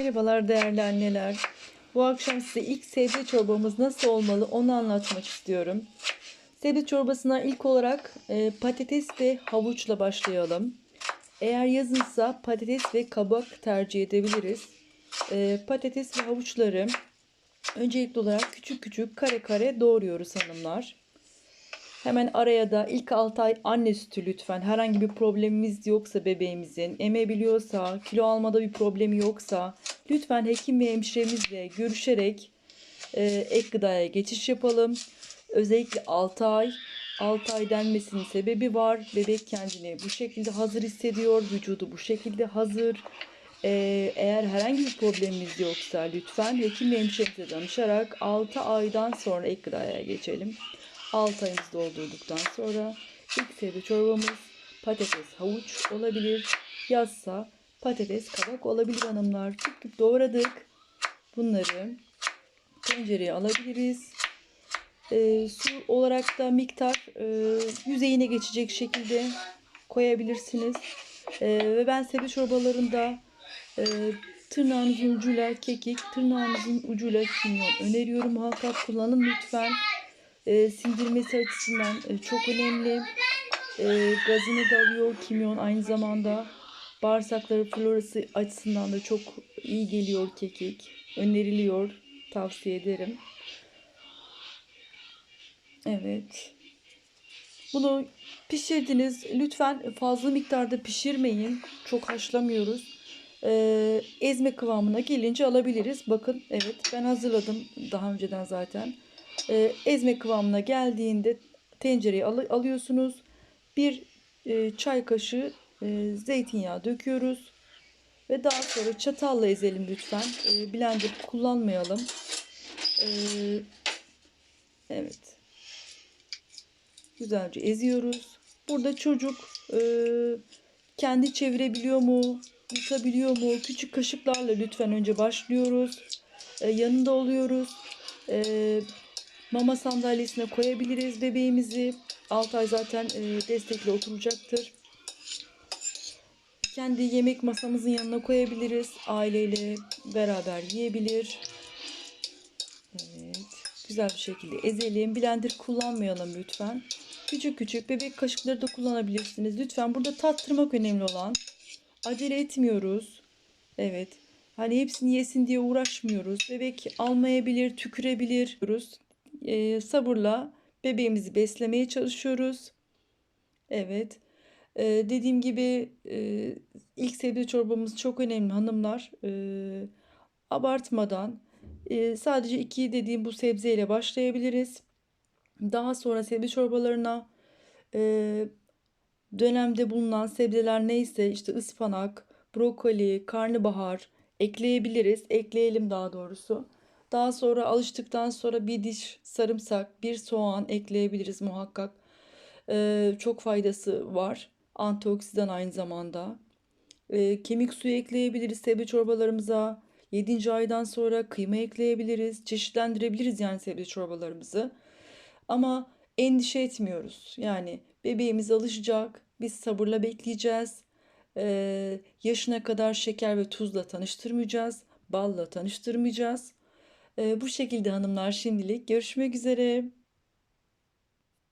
Merhabalar değerli anneler. Bu akşam size ilk sebze çorbamız nasıl olmalı onu anlatmak istiyorum. Sebze çorbasına ilk olarak e, patates ve havuçla başlayalım. Eğer yazınsa patates ve kabak tercih edebiliriz. E, patates ve havuçları öncelikli olarak küçük küçük kare kare doğruyoruz hanımlar. Hemen araya da ilk 6 ay anne sütü lütfen. Herhangi bir problemimiz yoksa bebeğimizin, emebiliyorsa, kilo almada bir problemi yoksa lütfen hekim ve hemşiremizle görüşerek e, ek gıdaya geçiş yapalım. Özellikle 6 ay. 6 ay denmesinin sebebi var. Bebek kendini bu şekilde hazır hissediyor. Vücudu bu şekilde hazır. E, eğer herhangi bir problemimiz yoksa lütfen hekim ve hemşiremize danışarak 6 aydan sonra ek gıdaya geçelim. 6 ayımızı doldurduktan sonra ilk sebze çorbamız patates, havuç olabilir. Yazsa patates, kabak olabilir hanımlar. Küp küp doğradık. Bunları tencereye alabiliriz. Ee, su olarak da miktar e, yüzeyine geçecek şekilde koyabilirsiniz. Ee, ve ben sebze çorbalarında e, tırnağınızın ucuyla kekik, tırnağınızın ucuyla kimyon öneriyorum. Muhakkak kullanın lütfen e, sindirmesi açısından e, çok önemli. E, gazını da alıyor kimyon aynı zamanda. Bağırsakları florası açısından da çok iyi geliyor kekik. Öneriliyor. Tavsiye ederim. Evet. Bunu pişirdiniz. Lütfen fazla miktarda pişirmeyin. Çok haşlamıyoruz. Ee, ezme kıvamına gelince alabiliriz. Bakın evet ben hazırladım daha önceden zaten. Ee, ezme kıvamına geldiğinde tencereye al- alıyorsunuz. Bir e, çay kaşığı e, zeytinyağı döküyoruz. Ve daha sonra çatalla ezelim lütfen. E, blender kullanmayalım. E, evet. Güzelce eziyoruz. Burada çocuk e, kendi çevirebiliyor mu? Yutabiliyor mu? Küçük kaşıklarla lütfen önce başlıyoruz. E, yanında oluyoruz. E, mama sandalyesine koyabiliriz bebeğimizi. 6 ay zaten e, destekli oturacaktır. Kendi yemek masamızın yanına koyabiliriz. Aileyle beraber yiyebilir. Evet. Güzel bir şekilde ezelim. Blender kullanmayalım lütfen. Küçük küçük bebek kaşıkları da kullanabilirsiniz. Lütfen burada tattırmak önemli olan. Acele etmiyoruz. Evet. Hani hepsini yesin diye uğraşmıyoruz. Bebek almayabilir, tükürebilir. Ee, sabırla bebeğimizi beslemeye çalışıyoruz. Evet. Ee, dediğim gibi e, ilk sebze çorbamız çok önemli hanımlar. Ee, abartmadan e, sadece iki dediğim bu sebzeyle başlayabiliriz. Daha sonra sebze çorbalarına e, dönemde bulunan sebzeler neyse işte ıspanak, brokoli, karnabahar ekleyebiliriz. Ekleyelim daha doğrusu. Daha sonra alıştıktan sonra bir diş sarımsak, bir soğan ekleyebiliriz muhakkak. E, çok faydası var. Antioksidan aynı zamanda. E, kemik suyu ekleyebiliriz sebze çorbalarımıza. 7. aydan sonra kıyma ekleyebiliriz. Çeşitlendirebiliriz yani sebze çorbalarımızı. Ama endişe etmiyoruz. Yani bebeğimiz alışacak. Biz sabırla bekleyeceğiz. Ee, yaşına kadar şeker ve tuzla tanıştırmayacağız. Balla tanıştırmayacağız. Ee, bu şekilde hanımlar şimdilik görüşmek üzere.